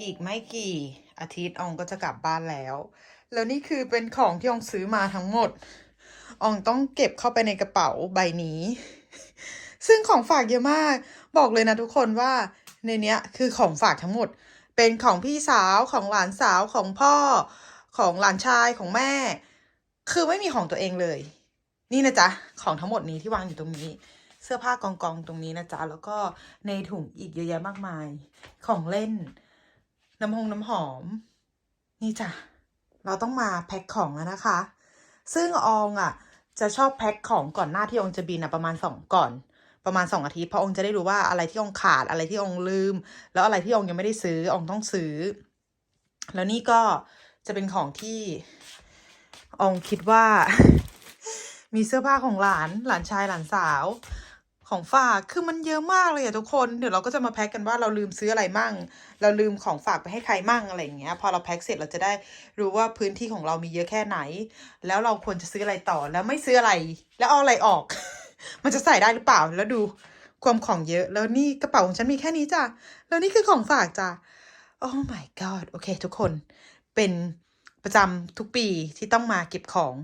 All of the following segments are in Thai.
อีกไม่กี่อาทิตย์อองก็จะกลับบ้านแล้ว แล้วนี่คือเป็นของที่อองซื้อมาทั้งหมด อองต้องเก็บเข้าไปในกระเป๋าใบนี้ ซึ่งของฝากเยอะมาก บอกเลยนะทุกคนว่าในเนี้ยคือของฝากทั้งหมด เป็นของพี่สาวของหลานสาวของพ่อของหลานชายของแม่ คือไม่มีของตัวเองเลย นี่นะจ๊ะ ของทั้งหมดนี้ที่วางอยู่ตรงนี้ เสื้อผ้ากองกองตรงนี้นะจ๊ะ แล้วก็ในถุงอีกเยอะแยะมากมาย ของเล่น น้ำหงน้ำหอม นี่จ้ะ เราต้องมาแพ็คของแล้วนะคะ ซึ่งอองอะ จะชอบแพ็คของก่อนหน้าที่องจะบินอะประมาณสองก่อน ประมาณสองอาทิตย์เพราะองจะได้รู้ว่าอะไรที่องขาดอะไรที่องลืม แล้วอะไรที่องยังไม่ได้ซื้อองต้องซื้อ แล้วนี่ก็จะเป็นของที่อองคิดว่า มีเสื้อผ้าของหลานหลานชายหลานสาว ของฝากคือมันเยอะมากเลยอะทุกคน เดี๋ยวเราก็จะมาแพ็คกันว่าเราลืมซื้ออะไรมั่ง เราลืมของฝากไปให้ใครมั่งอะไรอย่างเงี้ย พอเราแพ็คเสร็จเราจะได้รู้ว่าพื้นที่ของเรามีเยอะแค่ไหน แล้วเราควรจะซื้ออะไรต่อแล้วไม่ซื้ออะไร แล้วเอาอะไรออก มันจะใส่ได้หรือเปล่าแล้วดูความของเยอะแล้วนี่กระเป๋าของฉันมีแค่นี้จ้ะแล้วนี่คือของฝากจ้ะโอ้ my god โอเค ทุกคนเป็นประจำทุกปีที่ต้องมาเก็บของ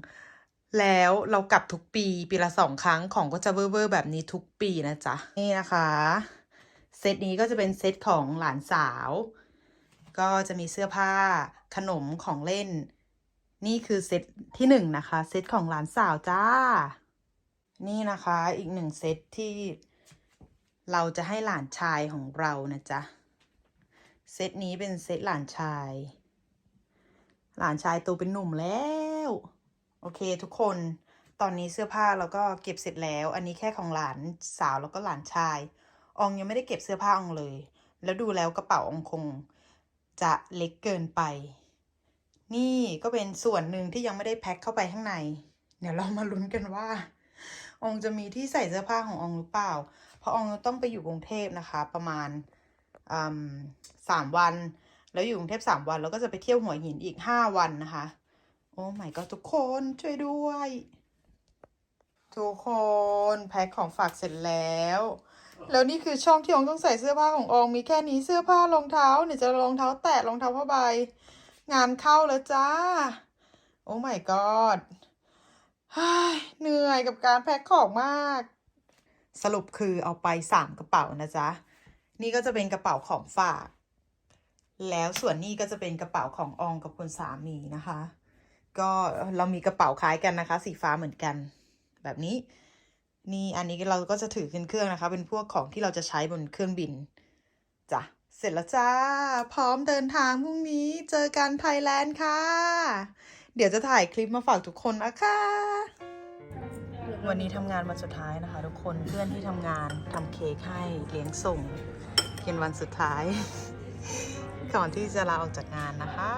แล้วเรากลับทุกปี ปีละสองครั้งของก็จะเวอร์แบบนี้ทุกปีนะจ๊ะ นี่นะคะ เซตนี้ก็จะเป็นเซตของหลานสาว ก็จะมีเสื้อผ้าขนมของเล่น นี่คือเซตที่หนึ่งนะคะ เซตของหลานสาวจ้า นี่นะคะอีกหนึ่งเซตที่เราจะให้หลานชายของเรานะจ๊ะ เซตนี้เป็นเซตหลานชาย หลานชายโตเป็นหนุ่มแล้ว โอเคทุกคนตอนนี้เสื้อผ้าเราก็เก็บเสร็จแล้ว อันนี้แค่ของหลานสาวแล้วก็หลานชาย อองยังไม่ได้เก็บเสื้อผ้าอองเลย แล้วดูแล้วกระเป๋าอองคงจะเล็กเกินไป นี่ก็เป็นส่วนหนึ่งที่ยังไม่ได้แพ็คเข้าไปข้างใน เดี๋ยวเรามาลุ้นกันว่าอองจะมีที่ใส่เสื้อผ้าของอองหรือเปล่า เพราะอองต้องไปอยู่กรุงเทพนะคะ ประมาณสามวัน แล้วอยู่กรุงเทพสามวัน แล้วก็จะไปเที่ยวหัวหินอีกห้าวันนะคะ โอ้ my god ทุกคนช่วยด้วย ทุกคนแพ็คของฝากเสร็จแล้ว แล้วนี่คือช่องที่องต้องใส่เสื้อผ้าขององมีแค่นี้เสื้อผ้ารองเท้าเนี่ยจะรองเท้าแตะรองเท้าผ้าใบ งานเข้าแล้วจ้า โอ้ my god เฮ้ยเหนื่อยกับการแพ็คของมาก สรุปคือเอาไปสามกระเป๋านะจ๊ะ นี่ก็จะเป็นกระเป๋าของฝาก แล้วส่วนนี้ก็จะเป็นกระเป๋าของอองกับคุณสามีนะคะ ก็เรามีกระเป๋าคล้ายกันนะคะ สีฟ้าเหมือนกัน แบบนี้ นี่อันนี้เราก็จะถือขึ้นเครื่องนะคะ เป็นพวกของที่เราจะใช้บนเครื่องบินจ้ะเสร็จแล้วจ้า พร้อมเดินทางพรุ่งนี้เจอกันไทยแลนด์ค่ะ เดี๋ยวจะถ่ายคลิปมาฝากทุกคนนะคะวันนี้ทำงานวันสุดท้ายนะคะ ทุกคนเพื่อนที่ทำงานทำเค้กให้เลี้ยงส่งเป็นวันสุดท้าย ก่อนที่จะลาออกจากงานนะคะ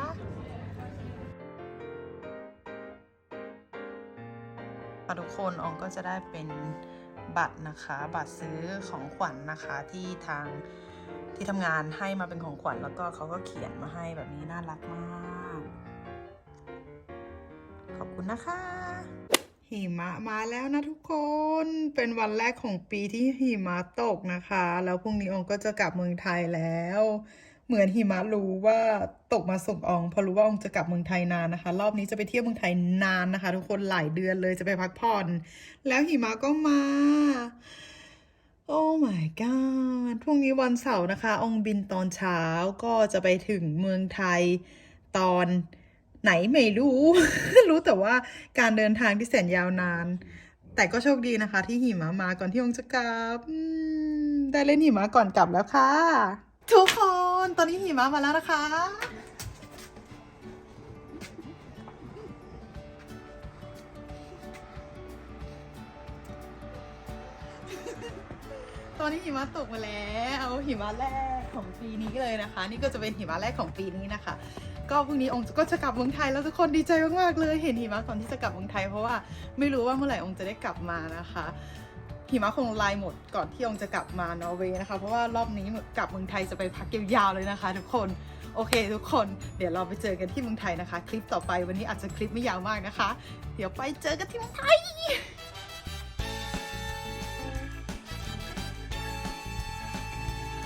ะทุกคนอองก็จะได้เป็นบัตรนะคะ บัตรซื้อของขวัญนนะคะที่ทางที่ทำงานให้มาเป็นของขวัญแล้วก็เขาก็เขียนมาให้แบบนี้น่ารักมาก ขอบคุณนะคะหิมะมาแล้วนะทุกคนเป็นวันแรกของปีที่หิมะตกนะคะ แล้วพรุ่งนี้อองก็จะกลับเมืองไทยแล้ว เหมือนหิมะรู้ว่าตกมาส่งอองเพราะรู้ว่าอองจะกลับเมืองไทยนานนะคะ รอบนี้จะไปเที่ยวเมืองไทยนานนะคะ ทุกคนหลายเดือนเลยจะไปพักผ่อน แล้วหิมะก็มาโอ้ my god พรุ่งนี้วันเสาร์นะคะ องบินตอนเช้าก็จะไปถึงเมืองไทยตอนไหนไม่รู้ รู้แต่ว่าการเดินทางที่แสนยาวนาน แต่ก็โชคดีนะคะ ที่หิมะมาก่อนที่องจะกลับ ได้เล่นหิมะก่อนกลับแล้วค่ะ ทุกคน ตอนนี้หิมะมาแล้วนะคะ ตอนนี้หิมะตกมาแล้วหิมะแรกของปีนี้เลยนะคะ นี่ก็จะเป็นหิมะแรกของปีนี้นะคะ ก็พรุ่งนี้องค์ก็จะกลับเมืองไทยแล้วทุกคนดีใจมากๆเลย เห็นหิมะก่อนที่จะกลับเมืองไทยเพราะว่าไม่รู้ว่าเมื่อไหร่องค์จะได้กลับมานะคะ หิมะคงลายหมดก่อนที่องจะกลับมานอร์เวย์นะคะ เพราะว่ารอบนี้กลับเมืองไทยจะไปพักยาวๆเลยนะคะ ทุกคนโอเค ทุกคนเดี๋ยวเราไปเจอกันที่เมืองไทยนะคะ คลิปต่อไปวันนี้อาจจะคลิปไม่ยาวมากนะคะ เดี๋ยวไปเจอกันที่เมืองไทย